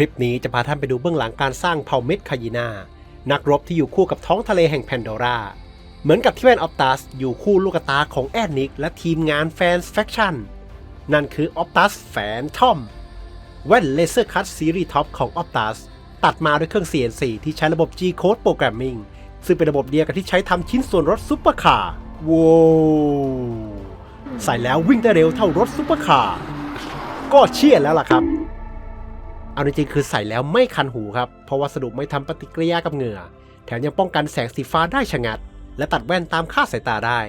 ลิปนี้จะพาท่านไปดูเบื้องหลังการสร้างเผ่าเม็ดคายินา นักรบที่อยู่คู่กับท้องทะเลแห่งแพนโดราเหมือนกับที่แวนออฟตัสอยู่คู่ลูกตาของแอดนิกและทีมงานแฟนแฟคชั่น นั่นคือออฟตัสแฟนทอม แว่นเลเซอร์คัตซีรีส์ท็อปของ Optus ตัดมาด้วยเครื่อง CNC ที่ใช้ระบบ G-Code Programming ซึ่งเป็นระบบเดียวกับที่ใช้ทำชิ้นส่วนรถซุปเปอร์คาร์ว้าวใส่แล้ววิ่งได้เร็วเท่ารถซุปเปอร์คาร์ก็เชี่ยแล้วล่ะครับ เอาจริงๆคือใส่แล้วไม่คันหูครับ เพราะวัสดุไม่ทำปฏิกิริยากับเหงื่อ แถมยังป้องกันแสงสีฟ้าได้ชะงัด และตัดแว่นตามค่าสายตาได้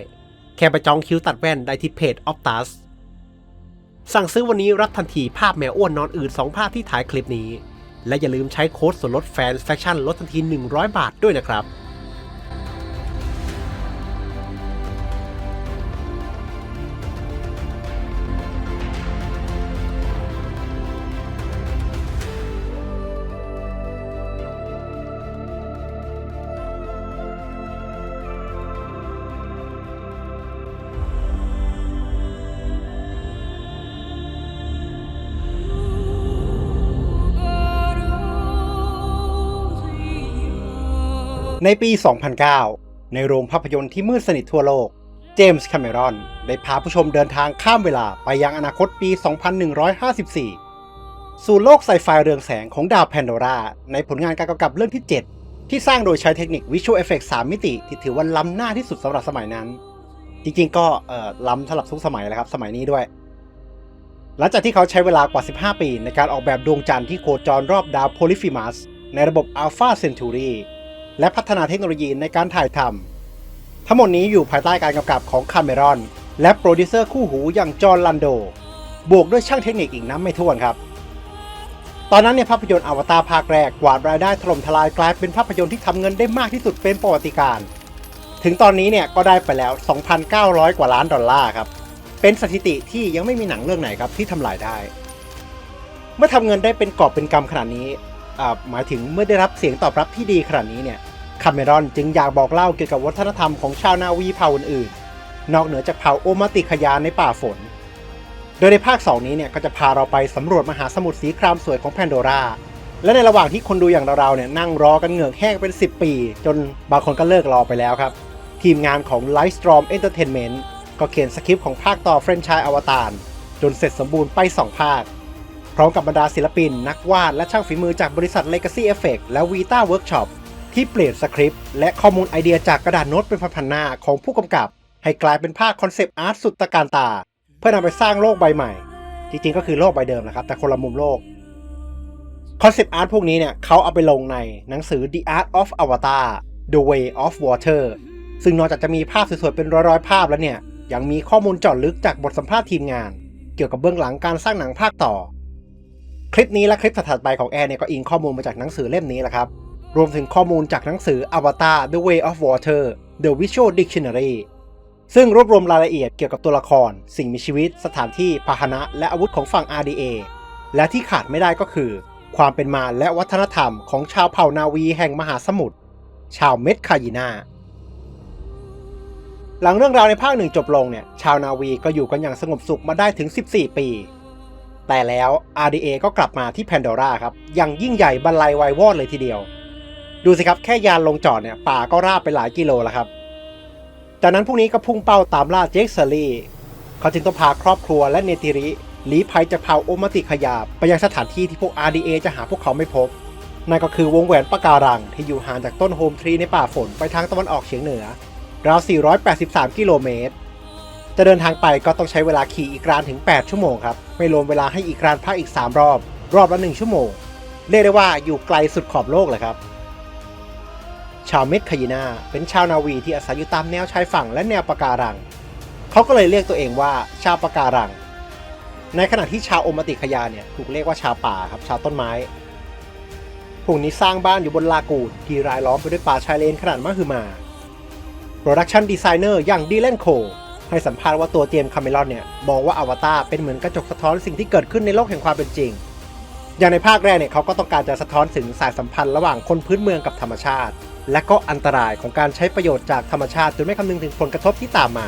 แค่ไปจองคิวตัดแว่นได้ที่เพจ Optus สั่งซื้อวันนี้รับทันทีภาพแมวอ้วนนอนอื่น2ภาพที่ถ่ายคลิปนี้ และอย่าลืมใช้โค้ดส่วนลดแฟนแฟคชั่นลดทันที 100 บาทด้วยนะครับ ในปี 2009 ในโรงภาพยนตร์ที่มืดสนิททั่วโลก เจมส์แคมเมรอนได้พาผู้ชมเดินทางข้ามเวลาไปยังอนาคตปี 2154 สู่โลกไซไฟเรืองแสงของดาวแพนโดราในผลงานการกำกับเรื่องที่ 7 ที่สร้างโดยใช้เทคนิควิชวลเอฟเฟกต์3มิติ ที่ถือว่าล้ำหน้าที่สุดสำหรับสมัยนั้น จริงๆ ก็เอ่อล้ำสำหรับทุกสมัยแล้วครับ สมัยนี้ด้วยหลังจากที่เขาใช้เวลากว่า 15 ปี ในการออกแบบดวงจันทร์ที่โคจรรอบดาวโพลิฟิมัสในระบบ Alpha Centauri และพัฒนาเทคโนโลยีในการถ่ายทำทั้งหมดนี้อยู่ภายใต้การกำกับของคาเมรอน และโปรดิวเซอร์คู่หูอย่างจอห์นลันโด บวกด้วยช่างเทคนิคอีกน้ำไม่ถ้วนครับ ตอนนั้นเนี่ยภาพยนตร์อวตารภาคแรกกวาดรายได้ถล่มทลายกลายเป็นภาพยนตร์ที่ทำเงินได้มากที่สุดเป็นประวัติการ ถึงตอนนี้เนี่ยก็ได้ไปแล้ว 2,900 กว่าล้านดอลลาร์ครับเป็นสถิติที่ยังไม่มีหนังเรื่องไหนครับที่ทำลายได้ เมื่อทำเงินได้เป็นกอบเป็นกำขนาดนี้ หมายถึงเมื่อได้รับเสียงตอบรับที่ดีขนาดนี้เนี่ยคาเมรอนจึงอยากบอกเล่าเกี่ยวกับวัฒนธรรมของชาวนาวีเผ่าอื่นๆ นอกเหนือจากเผ่าโอมาติคยานในป่าฝน โดยในภาค 2 นี้เนี่ยก็จะพาเราไปสำรวจมหาสมุทรสีครามสวยของแพนโดราและในระหว่างที่คนดูอย่างเราๆเนี่ยนั่งรอกันเหงือกแห้งเป็น 10 ปี จนบางคนก็เลิกรอไปแล้วครับ ทีมงานของ Lightstorm Entertainment ก็เขียนสคริปต์ของภาคต่อเฟรนไชส์อวตารจนเสร็จสมบูรณ์ไป 2 ภาค พร้อมกับบรรดาศิลปิน นักวาด และช่างฝีมือจากบริษัท Legacy Effect และ Vita Workshop ที่เปลี่ยนสคริปต์และข้อมูลไอเดียจากกระดาษโน้ตเป็นพันๆหน้าของผู้กำกับ ให้กลายเป็นภาพคอนเซปต์อาร์ตสุดตะการตา เพื่อนำไปสร้างโลกใบใหม่ จริงๆก็คือโลกใบเดิมนะครับ แต่คนละมุมโลกคอนเซปต์อาร์ตพวกนี้เนี่ยเขาเอาไปลงในหนังสือ The Art of Avatar The Way of Water ซึ่งนอกจากจะมีภาพสวยๆเป็นร้อยๆภาพแล้วเนี่ยยังมีข้อมูลเจาะลึกจากบทสัมภาษณ์ทีมงาน เกี่ยวกับเบื้องหลังการสร้างหนังภาคต่อ คลิปนี้และคลิปถัดๆไปของแอร์เนี่ยก็อิงข้อมูลมาจากหนังสือเล่มนี้แหละครับ รวมถึงข้อมูลจากหนังสือ Avatar The Way of Water The Visual Dictionary ซึ่งรวบรวมรายละเอียดเกี่ยวกับตัวละคร สิ่งมีชีวิต สถานที่พาหนะ และอาวุธของฝั่ง RDA และที่ขาดไม่ได้ก็คือ ความเป็นมาและวัฒนธรรมของชาวเผ่านาวีแห่งมหาสมุทรชาวเมดคายินาหลังเรื่องราวในภาคหนึ่งจบลงเนี่ยชาวนาวีก็อยู่กันอย่างสงบสุขมาได้ถึง 14 ปี แต่แล้ว RDA ก็กลับมาที่แพนโดราครับอย่างยิ่งใหญ่บรรลัยไวายวอดเลยทีเดียว ดูสิครับแค่ยานลงจอดเนี่ยป่าก็ราบไปหลายกิโลแล้วครับจากนั้นพวกนี้ก็พุ่งเป้าตามล่าเจคเซอรี่เขาจึงต้องพาครอบครัวและเนติริหลีภัยจากเผ่าโอมาติขยาบไปยังสถานที่ที่พวก RDA จะหาพวกเขาไม่พบ นั่นก็คือวงแหวนปะการังที่อยู่ห่างจากต้นโฮมทรีในป่าฝนไปทางตะวันออกเฉียงเหนือราว 483 กิโลเมตร จะเดินทางไปก็ต้องใช้เวลาขี่อีกรานถึง 8 ชั่วโมงครับ ไม่รวมเวลาให้อีกรานพักอีก 3 รอบ รอบละ 1 ชั่วโมง เรียกได้ว่าอยู่ไกลสุดขอบโลกเลยครับ ชาวเมดคายินาเป็นชาวนาวีที่อาศัยอยู่ตามแนวชายฝั่งและแนวปะการัง เขาก็เลยเรียกตัวเองว่าชาวปะการัง ในขณะที่ชาวโอมติคยาเนี่ยถูกเรียกว่าชาวป่าครับชาวต้นไม้พวกนี้สร้างบ้านอยู่บนลากูดที่รายล้อมไปด้วยป่าชายเลนขนาดมหึมา โปรดักชันดีไซเนอร์อย่างดีแลนโค ให้สัมภาษณ์ว่าตัวเจมส์คาเมรอนเนี่ยมองว่าอวตารเป็นเหมือนกระจกสะท้อนสิ่งที่เกิดขึ้นในโลกแห่งความเป็นจริง อย่างในภาคแรกเนี่ยเขาก็ต้องการจะสะท้อนถึงสายสัมพันธ์ระหว่างคนพื้นเมืองกับธรรมชาติ และก็อันตรายของการใช้ประโยชน์จากธรรมชาติจนไม่คำนึงถึงผลกระทบที่ตามมา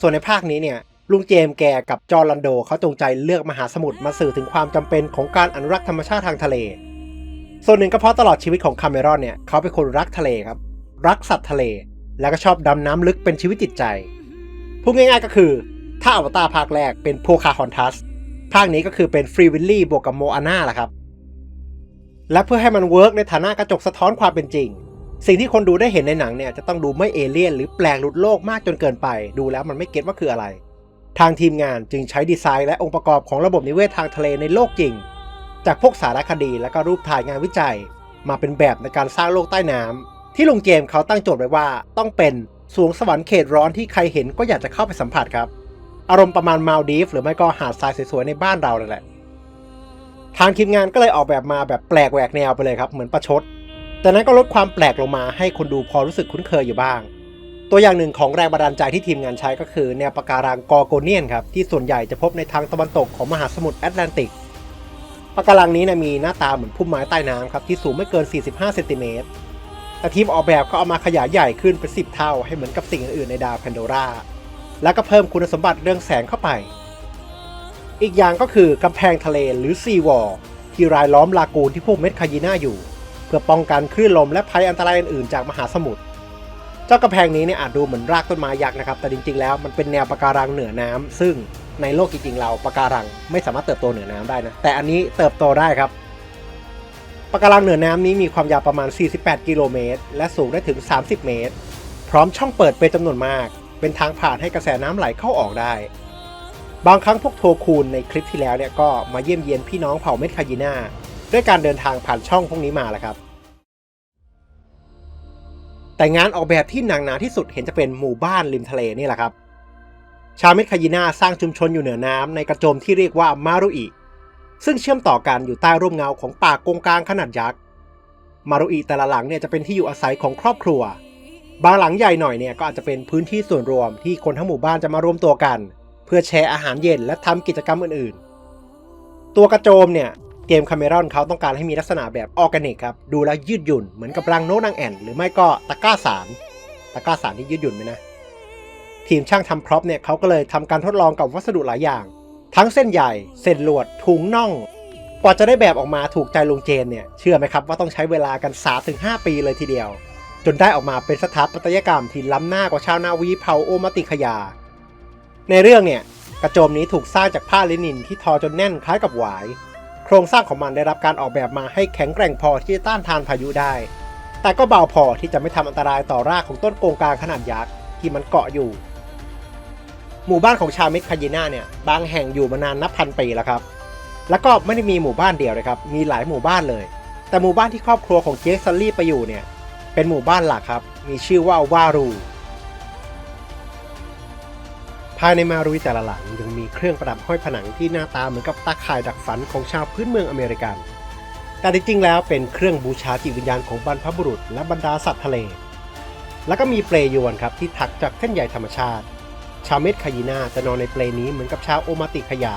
ส่วนในภาคนี้เนี่ยลุงเจมส์แกกับจอร์แลนโดเขาจงใจเลือกมหาสมุทรมาสื่อถึงความจำเป็นของการอนุรักษ์ธรรมชาติทางทะเล ส่วนหนึ่งก็เพราะตลอดชีวิตของคาเมรอนเนี่ยเขาเป็นคนรักทะเลครับ รักสัตว์ทะเล แล้วก็ชอบดำน้ำลึกเป็นชีวิตจิตใจ พูดง่ายๆก็คือ ถ้าอวตารภาคแรกเป็นโพคาฮอนทัสภาคนี้ก็คือเป็นฟรีวิลลี่บวกกับโมอาน่าแหละครับ และเพื่อให้มันเวิร์กในฐานะกระจกสะท้อนความเป็นจริง สิ่งที่คนดูได้เห็นในหนังเนี่ยจะต้องดูไม่เอเลี่ยนหรือแปลกหลุดโลกมากจนเกินไป ดูแล้วมันไม่เก็ตว่าคืออะไร ทางทีมงานจึงใช้ดีไซน์และองค์ประกอบของระบบนิเวศทางทะเลในโลกจริง จากพวกสารคดีและก็รูปถ่ายงานวิจัย มาเป็นแบบในการสร้างโลกใต้น้ำที่ลุงเจมส์เขาตั้งโจทย์ไว้ว่าต้องเป็น สวงสวรรค์เขตร้อนที่ใครเห็นก็อยากจะเข้าไปสัมผัสครับ อารมณ์ประมาณมาลดีฟหรือไม่ก็หาดทรายสวยๆในบ้านเรานั่นแหละ ทางทีมงานก็เลยออกแบบมาแบบแปลกแหวกแนวไปเลยครับเหมือนประชด แต่นั้นก็ลดความแปลกลงมาให้คนดูพอรู้สึกคุ้นเคยอยู่บ้าง ตัวอย่างหนึ่งของแรงบันดาลใจที่ทีมงานใช้ก็คือ แนวปะการังกอโกเนียนครับที่ส่วนใหญ่จะพบในทางตะวันตกของมหาสมุทรแอตแลนติกปะการังนี้นะมีหน้าตาเหมือนพุ่มไม้ใต้น้ำครับที่สูงไม่เกิน 45 เซนติเมตร แต่ทีมออกแบบก็เอามาขยายใหญ่ขึ้นเป็น 10 เท่าให้เหมือนกับสิ่งอื่นในดาวแพนโดราแล้วก็เพิ่มคุณสมบัติเรื่องแสงเข้าไป อีกอย่างก็คือกำแพงทะเลหรือซีวอลที่รายล้อมลากูนที่พวกเม็ดคายีน่าอยู่ เพื่อป้องกันคลื่นลมและภัยอันตรายอื่นๆจากมหาสมุทรเจ้ากำแพงนี้เนี่ยอาจดูเหมือนรากต้นไม้ยักษ์นะครับ แต่จริงๆแล้วมันเป็นแนวปะการังเหนือน้ำซึ่งในโลกจริงๆเราปะการังไม่สามารถเติบโตเหนือน้ำได้นะแต่อันนี้เติบโตได้ครับ ปะการังเหนือน้ำนี้มีความยาวประมาณ 48 กิโลเมตร และสูงได้ถึง 30 เมตร พร้อมช่องเปิดเป็นจำนวนมาก เป็นทางผ่านให้กระแสน้ำไหลเข้าออกได้ บางครั้งพวกโทคูนในคลิปที่แล้วเนี่ยก็มาเยี่ยมเยียนพี่น้องเผ่าเม็ดคายิน่าด้วยการเดินทางผ่านช่องพวกนี้มาแหละครับ แต่งานออกแบบที่หนักหนาที่สุดเห็นจะเป็นหมู่บ้านริมทะเลนี่แหละครับ ชาวเม็ดคายิน่าสร้างชุมชนอยู่เหนือน้ำในกระโจมที่เรียกว่ามารุอิ ซึ่งเชื่อมต่อกันอยู่ใต้ร่มเงาของป่ากงกลางขนาดยักษ์ มารุอิแต่ละหลังเนี่ยจะเป็นที่อยู่อาศัยของครอบครัว บางหลังใหญ่หน่อยเนี่ยก็อาจจะเป็นพื้นที่ส่วนรวมที่คนทั้งหมู่บ้านจะมารวมตัวกัน เพื่อแชร์อาหารเย็นและทำกิจกรรมอื่นๆ ตัวกระโจมเนี่ยเกมคาเมรอนเขาต้องการให้มีลักษณะแบบออร์แกนิกครับดูแล้วยืดหยุ่นเหมือนกับรังโนกนางแอ่นหรือไม่ก็ตะกร้าสารตะกร้าสารที่ยืดหยุ่นไหมนะทีมช่างทำพร็อพเนี่ยเขาก็เลยทำการทดลองกับวัสดุหลายอย่าง ทั้งเส้นใหญ่ เส้นลวดถุงน่อง กว่าจะได้แบบออกมาถูกใจลุงเจนเนี่ย เชื่อไหมครับว่าต้องใช้เวลากัน3-5ปีเลยทีเดียว จนได้ออกมาเป็นสถาปัตยกรรมที่ล้ำหน้ากว่าชาวนาวีเผาโอมาติขยา ในเรื่องเนี่ย กระโจมนี้ถูกสร้างจากผ้าลินินที่ทอจนแน่นคล้ายกับหวาย โครงสร้างของมันได้รับการออกแบบมาให้แข็งแกร่งพอที่จะต้านทานพายุได้ แต่ก็เบาพอที่จะไม่ทำอันตรายต่อรากของต้นโกงกลางขนาดยักษ์ที่มันเกาะอยู่ หมู่บ้านของชาวเม็ดคายิน่าเนี่ยบางแห่งอยู่มานานนับพันปีแล้วครับแล้วก็ไม่ได้มีหมู่บ้านเดียวเลยครับมีหลายหมู่บ้านเลย แต่หมู่บ้านที่ครอบครัวของเจคซัลลี่ไปอยู่เนี่ยเป็นหมู่บ้านหลักครับ มีชื่อว่าวารูภายในมารุยแต่ละหลังยังมีเครื่องประดับห้อยผนังที่หน้าตาเหมือนกับตาข่ายดักฝันของชาวพื้นเมืองอเมริกัน แต่จริงๆแล้วเป็นเครื่องบูชาจิตวิญญาณของบรรพบุรุษและบรรดาสัตว์ทะเล แล้วก็มีเปลยวนครับที่ถักจากเส้นใยธรรมชาติ ชาวเม็ดคายินาจะนอนในเปลนี้เหมือนกับชาวโอมาติขยา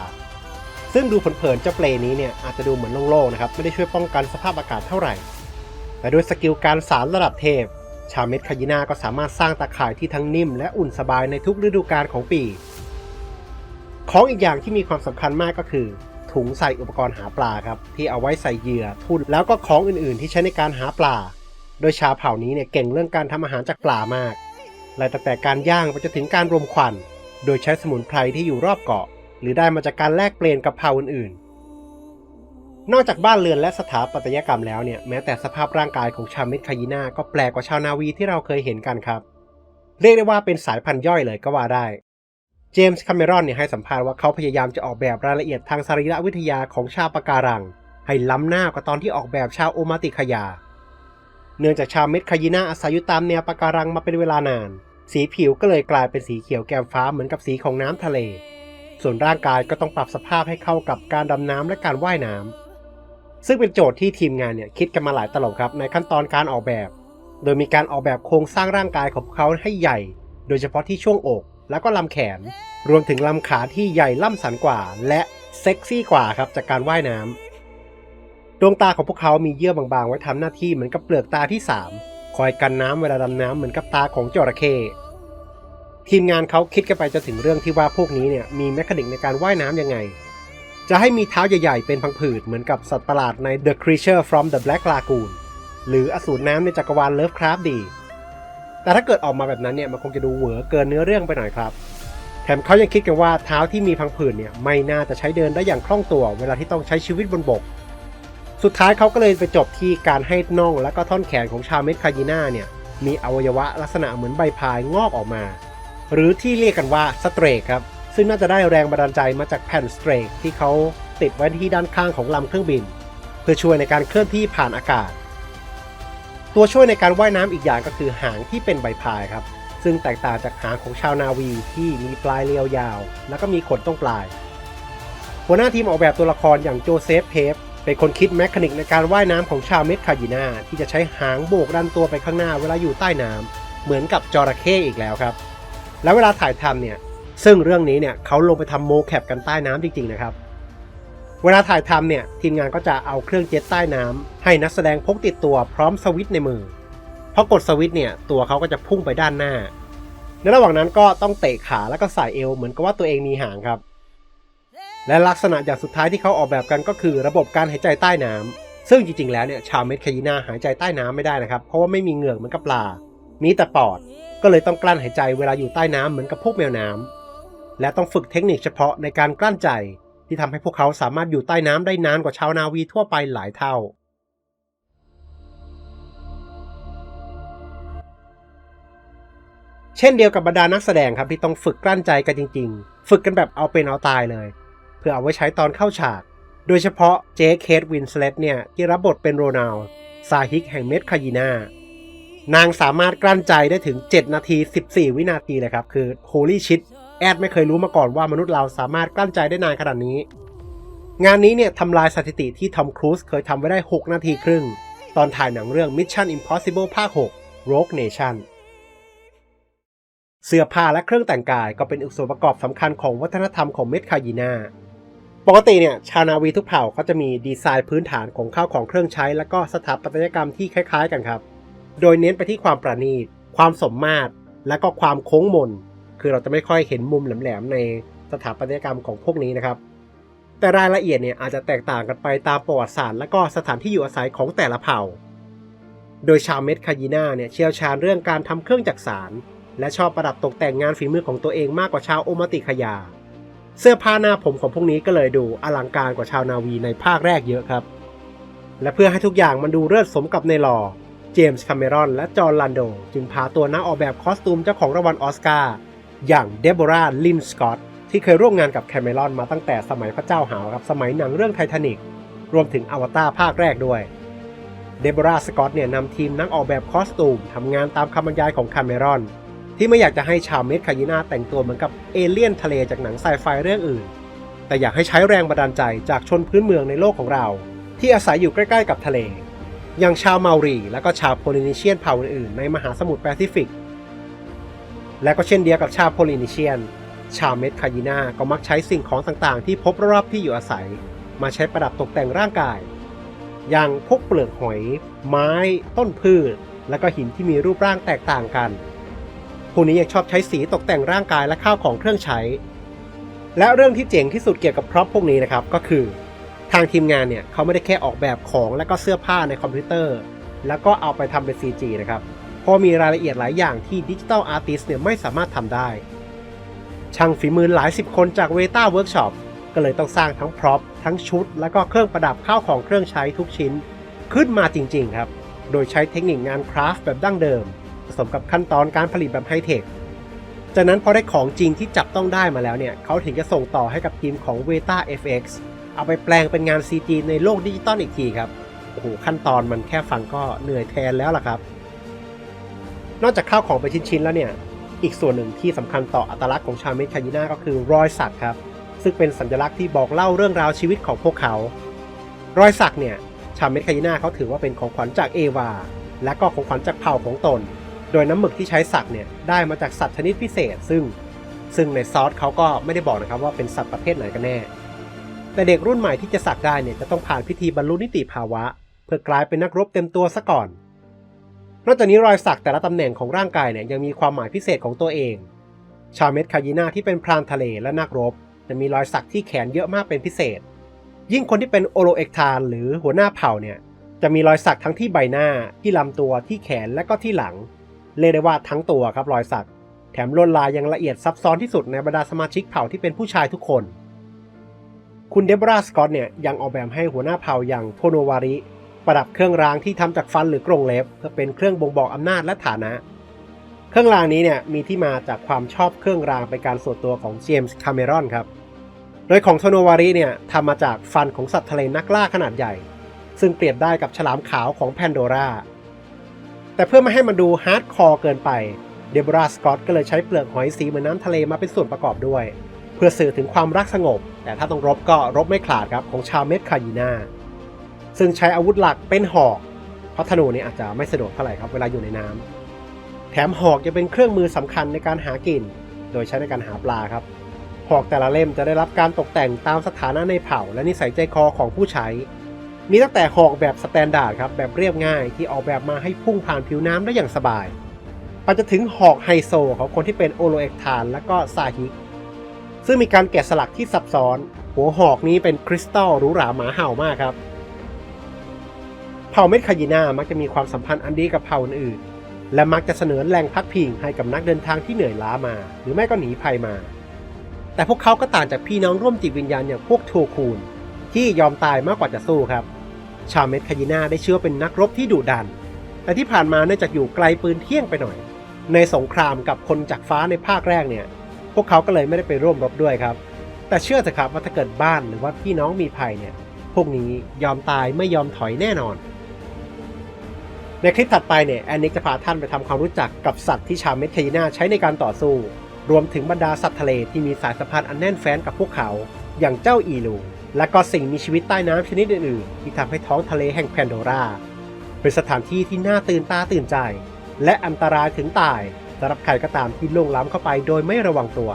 ซึ่งดูเผินๆเจ้าเปลนี้เนี่ยอาจจะดูเหมือนโล่งๆนะครับไม่ได้ช่วยป้องกันสภาพอากาศเท่าไหร่ แต่ด้วยสกิลการสารระดับเทพ ชาวเม็ดคายินาก็สามารถสร้างตาข่ายที่ทั้งนิ่มและอุ่นสบายในทุกฤดูกาลของปี ของอีกอย่างที่มีความสำคัญมากก็คือ ถุงใส่อุปกรณ์หาปลาครับที่เอาไว้ใส่เหยื่อทุ่นแล้วก็ของอื่นๆ ที่ใช้ในการหาปลา โดยชาวเผ่านี้เนี่ยเก่งเรื่องการทำอาหารจากปลามาก ไล่ตั้งแต่การย่างไปจนถึงการรวมควัน โดยใช้สมุนไพรที่อยู่รอบเกาะ หรือได้มาจากการแลกเปลี่ยนกับเผ่าอื่นๆ นอกจากบ้านเรือนและสถาปัตยกรรมแล้วเนี่ยแม้แต่สภาพร่างกายของชาวเมดคายิน่าก็แปลกกว่าชาวนาวีที่เราเคยเห็นกันครับ เรียกได้ว่าเป็นสายพันธุ์ย่อยเลยก็ว่าได้เจมส์คาเมรอนเนี่ยให้สัมภาษณ์ว่าเขาพยายามจะออกแบบรายละเอียดทางสรีรวิทยาของชาวปะการัง ให้ล้ำหน้ากว่าตอนที่ออกแบบชาวโอมาติขยา เนื่องจากชาวเม็ดคายิน่าอาศัยอยู่ตามแนวปะการังมาเป็นเวลานาน สีผิวก็เลยกลายเป็นสีเขียวแก้มฟ้าเหมือนกับสีของน้ำทะเล ส่วนร่างกายก็ต้องปรับสภาพให้เข้ากับการดำน้ำและการว่ายน้ำซึ่งเป็นโจทย์ที่ทีมงานเนี่ยคิดกันมาหลายตลบครับในขั้นตอนการออกแบบ โดยมีการออกแบบโครงสร้างร่างกายของเขาให้ใหญ่ โดยเฉพาะที่ช่วงอกแล้วก็ลำแขน รวมถึงลำขาที่ใหญ่ล่ำสันกว่า และเซ็กซี่กว่าครับจากการว่ายน้ำ ดวงตาของพวกเขามีเยื่อบางๆ ไว้ทำหน้าที่เหมือนกับเปลือกตาที่ 3 คอยกันน้ำเวลาดำน้ำเหมือนกับตาของจระเข้ทีมงานเขาคิดกันไปจะถึงเรื่องที่ว่าพวกนี้เนี่ยมีแมคานิกในการว่ายน้ำยังไง จะให้มีเท้าใหญ่ๆ เป็นพังผืดเหมือนกับสัตว์ประหลาดใน The Creature from the Black Lagoon หรืออสูรน้ำในจักรวาล Lovecraft ดี แต่ถ้าเกิดออกมาแบบนั้นเนี่ยมันคงจะดูเหวอเกินเนื้อเรื่องไปหน่อยครับ แถมเขายังคิดกันว่าเท้าที่มีพังผืดเนี่ยไม่น่าจะใช้เดินได้อย่างคล่องตัว เวลาที่ต้องใช้ชีวิตบนบก สุดท้ายเขาก็เลยไปจบที่การให้น่องและก็ท่อนแขนของชาวเมดคายิน่าเนี่ยมีอวัยวะลักษณะเหมือนใบพายงอกออกมา หรือที่เรียกกันว่าสเตรกครับ ซึ่งน่าจะได้แรงบันดาลใจมาจากแผ่นสเตรกที่เขาติดไว้ที่ด้านข้างของลำเครื่องบิน เพื่อช่วยในการเคลื่อนที่ผ่านอากาศ ตัวช่วยในการว่ายน้ำอีกอย่างก็คือหางที่เป็นใบพายครับ ซึ่งแตกต่างจากหางของชาวนาวีที่มีปลายเรียวยาว แล้วก็มีขนตรงปลาย หัวหน้าทีมออกแบบตัวละครอย่างโจเซฟเพฟ เป็นคนคิดแมคานิกในการว่ายน้ำของชาวเมดคายินาที่จะใช้หางโบกดันตัวไปข้างหน้าเวลาอยู่ใต้น้ำเหมือนกับจระเข้อีกแล้วครับ แล้วเวลาถ่ายทำเนี่ยซึ่งเรื่องนี้เนี่ยเขาลงไปทำโมแคปกันใต้น้ำจริงๆนะครับเวลาถ่ายทำเนี่ยทีมงานก็จะเอาเครื่องเจ็ตใต้น้ำให้นักแสดงพกติดตัวพร้อมสวิตในมือพอกดสวิตเนี่ยตัวเขาก็จะพุ่งไปด้านหน้า ในระหว่างนั้นก็ต้องเตะขาแล้วก็สายเอวเหมือนกับว่าตัวเองมีหางครับ และลักษณะอย่างสุดท้ายที่เขาออกแบบกันก็คือระบบการหายใจใต้น้ำซึ่งจริงๆ แล้วเนี่ยชาวเมดคายินาหายใจใต้น้ำไม่ได้นะครับ เพราะว่าไม่มีเหงือกเหมือนกับปลา มีแต่ปอด ก็เลยต้องกลั้นหายใจเวลาอยู่ใต้น้ำเหมือนกับพวกแมวน้ำและต้องฝึกเทคนิคเฉพาะในการกลั้นใจ ที่ทำให้พวกเขาสามารถอยู่ใต้น้ำได้นานกว่าชาวนาวีทั่วไปหลายเท่าเช่นเดียวกับบรรดานักแสดงครับที่ต้องฝึกกลั้นใจกันจริง ๆ ฝึกกันแบบเอาเป็นเอาตายเลย พื่อเอาไว้ใช้ตอนเข้าฉาก โดยเฉพาะเจคเคทวินสเลตเนี่ยที่รับบทเป็นโรนัลซาฮิกแห่งเมดคายินานางสามารถกลั้นใจได้ถึง 7 นาที 14 วินาทีเลยครับ คือ holy shit แอดไม่เคยรู้มาก่อนว่ามนุษย์เราสามารถกลั้นใจได้นานขนาดนี้ งานนี้เนี่ยทำลายสถิติที่ทอมครูซเคยทำไว้ได้ 6 นาทีครึ่ง ตอนถ่ายหนังเรื่อง Mission Impossible ภาค 6 Rogue Nation เสื้อผ้าและเครื่องแต่งกายก็เป็นอีกส่วนประกอบสำคัญของวัฒนธรรมของเมดคายินา ปกติเนี่ยชาวนาวีทุกเผ่าเขาจะมีดีไซน์พื้นฐานของข้าวของเครื่องใช้ และก็สถาปัตยกรรมที่คล้ายๆกันครับ โดยเน้นไปที่ความประณีต ความสมมาตร และก็ความโค้งมน คือเราจะไม่ค่อยเห็นมุมแหลมๆในสถาปัตยกรรมของพวกนี้นะครับ แต่รายละเอียดเนี่ยอาจจะแตกต่างกันไปตามประวัติศาสตร์และก็สถานที่อยู่อาศัยของแต่ละเผ่า โดยชาวเมดคายินาเนี่ยเชี่ยวชาญเรื่องการทำเครื่องจักสานและชอบประดับตกแต่งงานฝีมือของตัวเองมากกว่าชาวโอมาติคยา เสื้อผ้าหน้าผมของพวกนี้ก็เลยดูอลังการกว่าชาวนาวีในภาคแรกเยอะครับ และเพื่อให้ทุกอย่างมันดูเลิศสมกับในหลอเจมส์คาเมรอนและจอห์นลันโด จึงพาตัวนักออกแบบคอสตูมเจ้าของรางวัลออสการ์อย่างเดโบราห์ลินสกอตที่เคยร่วมงานกับแคเมรอนมาตั้งแต่สมัยพระเจ้าหาวครับสมัยหนังเรื่องไททานิกรวมถึงอวตารภาคแรกด้วย เดโบราห์สกอตเนี่ยนำทีมนักออกแบบคอสตูมทำงานตามคำบรรยายของคาเมรอน ที่ไม่อยากจะให้ชาวเมดคายินาแต่งตัวเหมือนกับเอเลี่ยนทะเลจากหนังไซไฟเรื่องอื่น แต่อยากให้ใช้แรงบันดาลใจจากชนพื้นเมืองในโลกของเรา ที่อาศัยอยู่ใกล้ๆกับทะเล อย่างชาวเมารี และก็ชาวโพลินีเชียนเผ่าอื่นๆในมหาสมุทรแปซิฟิก และก็เช่นเดียวกับชาวโพลินีเชียน ชาวเมดคายินาก็มักใช้สิ่งของต่างๆ ที่พบรอบๆที่อยู่อาศัย มาใช้ประดับตกแต่งร่างกาย อย่างพวกเปลือกหอย ไม้ ต้นพืช และก็หินที่มีรูปร่างแตกต่างกัน พวกนี้ยังชอบใช้สีตกแต่งร่างกายและข้าวของเครื่องใช้ และเรื่องที่เจ๋งที่สุดเกี่ยวกับพร็อพพวกนี้นะครับก็คือ ทางทีมงานเนี่ยเขาไม่ได้แค่ออกแบบของและก็เสื้อผ้าในคอมพิวเตอร์ แล้วก็เอาไปทำเป็น CG นะครับเพราะมีรายละเอียดหลายอย่างที่ดิจิ t a ลอาร์ติสเนี่ยไม่สามารถทำได้ ช่างฝีมือหลายสิบคนจากเวต้าเวิร์กช็อปก็เลยต้องสร้างทั้งพร็อพทั้งชุด แล้วก็เครื่องประดับข้าวของเครื่องใช้ทุกชิ้น ขึ้นมาจริง ๆ ครับ โดยใช้เทคนิคงานคราฟต์แบบดั้งเดิม สมกับขั้นตอนการผลิตแบบไฮเทค จากนั้นพอได้ของจริงที่จับต้องได้มาแล้วเนี่ยเขาถึงจะส่งต่อให้กับทีมของ Veta FX เอาไปแปลงเป็นงาน CG ในโลกดิจิตอลอีกทีครับ โอ้โหขั้นตอนมันแค่ฟังก็เหนื่อยแทนแล้วล่ะครับ นอกจากข้าวของไปนชิ้นๆแล้วเนี่ย อีกส่วนหนึ่งที่สำคัญต่ออัตลักษณ์ของชาวเมคายิน่าก็คือรอยสักครับ ซึ่งเป็นสัญลักษณ์ที่บอกเล่าเรื่องราวชีวิตของพวกเขา รอยสักเนี่ยชาวเมคายิน่าเขาถือว่าเป็นของขวัญจากเอวา และก็ของขวัญจากเผ่าของตน โดยน้ำหมึกที่ใช้สักเนี่ยได้มาจากสัตว์ชนิดพิเศษ ซึ่งซึ่งในซอสเขาก็ไม่ได้บอกนะครับว่าเป็นสัตว์ประเภทไหนกันแน่ แต่เด็กรุ่นใหม่ที่จะสักได้เนี่ยจะต้องผ่านพิธีบรรลุนิติภาวะ เพื่อกลายเป็นนักรบเต็มตัวซะก่อน นอกจากนี้รอยสักแต่ละตำแหน่งของร่างกายเนี่ยยังมีความหมายพิเศษของตัวเอง ชาวเม็ดคายินาที่เป็นพรานทะเลและนักรบ จะมีรอยสักที่แขนเยอะมากเป็นพิเศษ ยิ่งคนที่เป็นโอโลเอกทานหรือหัวหน้าเผ่าเนี่ยจะมีรอยสักทั้งที่ใบหน้าที่ลำตัวที่แขนและก็ที่หลัง เรียกได้ว่าทั้งตัวครับรอยสัก แถมลวดลายยังละเอียดซับซ้อนที่สุดในบรรดาสมาชิกเผ่าที่เป็นผู้ชายทุกคน คุณเดบราสกอตเนี่ยยังออกแบบให้หัวหน้าเผ่าอย่างโทโนวาริ ประดับเครื่องรางที่ทำจากฟันหรือกรงเล็บ เพื่อเป็นเครื่องบ่งบอกอำนาจและฐานะ เครื่องรางนี้เนี่ยมีที่มาจากความชอบเครื่องรางเป็นการส่วนตัวของเจมส์คาเมรอนครับ โดยของโทโนวาริเนี่ยทำมาจากฟันของสัตว์ทะเลนักล่าขนาดใหญ่ ซึ่งเปรียบได้กับฉลามขาวของแพนโดรา แต่เพื่อไม่ให้มันดูฮาร์ดคอร์เกินไป เดบราสกอตก็เลยใช้เปลือกหอยสีเหมือนน้ำทะเลมาเป็นส่วนประกอบด้วย เพื่อสื่อถึงความรักสงบ แต่ถ้าต้องรบก็รบไม่ขาดครับของชาวเมดคายีนาซึ่งใช้อาวุธหลักเป็นหอกเพราะธนูนี่อาจจะไม่สะดวกเท่าไหร่ครับเวลาอยู่ในน้ำแถมหอกยังเป็นเครื่องมือสำคัญในการหากิน โดยใช้ในการหาปลาครับ หอกแต่ละเล่มจะได้รับการตกแต่งตามสถานะในเผ่า และนิสัยใจคอของผู้ใช้ มีตั้งแต่หอกแบบสแตนดาร์ดครับแบบเรียบง่ายที่ออกแบบมาให้พุ่งผ่านผิวน้ำได้อย่างสบายไปจนถึงหอกไฮโซของคนที่เป็นโอโลเอกทานและก็ซาฮิกซึ่งมีการแกะสลักที่ซับซ้อน หัวหอกนี้เป็นคริสตัลหรูหราหมาเห่ามากครับ เผ่าเมดคายิน่ามักจะมีความสัมพันธ์อันดีกับเผ่าอื่นๆและมักจะเสนอแหล่งพักพิงให้กับนักเดินทางที่เหนื่อยล้ามา หรือไม่ก็หนีภัยมา แต่พวกเขาก็ต่างจากพี่น้องร่วมจิตวิญญาณอย่างพวกโทคูน ที่ยอมตายมากกว่าจะสู้ครับ ชาวเมดคายิน่าได้เชื่อเป็นนักรบที่ดุดัน แต่ที่ผ่านมาเนื่องจากอยู่ไกลปืนเที่ยงไปหน่อย ในสงครามกับคนจากฟ้าในภาคแรกเนี่ย พวกเขาก็เลยไม่ได้ไปร่วมรบด้วยครับ แต่เชื่อเถอะครับว่าถ้าเกิดบ้านหรือว่าพี่น้องมีภัยเนี่ย พวกนี้ยอมตายไม่ยอมถอยแน่นอน ในคลิปถัดไปเนี่ยแอนนิกจะพาท่านไปทำความรู้จักกับสัตว์ที่ชาวเมดคายิน่าใช้ในการต่อสู้ รวมถึงบรรดาสัตว์ทะเลที่มีสายสัมพันธ์อันแน่นแฟ้นกับพวกเขา อย่างเจ้าอีลู และก็สิ่งมีชีวิตใต้น้ำชนิดอื่นๆ ที่ทำให้ท้องทะเลแห่งแพนโดราเป็นสถานที่ที่น่าตื่นตาตื่นใจ และอันตรายถึงตายสำหรับใครก็ตามที่ล่วงล้ำเข้าไปโดยไม่ระวังตัว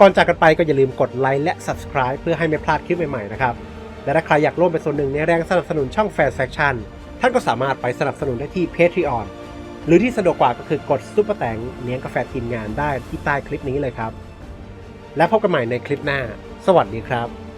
ก่อนจากกันไปก็อย่าลืมกดไลค์และ Subscribe เพื่อให้ไม่พลาดคลิปใหม่ๆนะครับ และถ้าใครอยากร่วมเป็นส่วนหนึ่งในแรงสนับสนุนช่อง Fan Faction ท่านก็สามารถไปสนับสนุนได้ที่ Patreon หรือที่สะดวกกว่าก็คือกดซุปเปอร์แตงเลี้ยงกาแฟทีมงานได้ที่ใต้คลิปนี้เลยครับ และพบกันใหม่ในคลิปหน้า สวัสดีครับ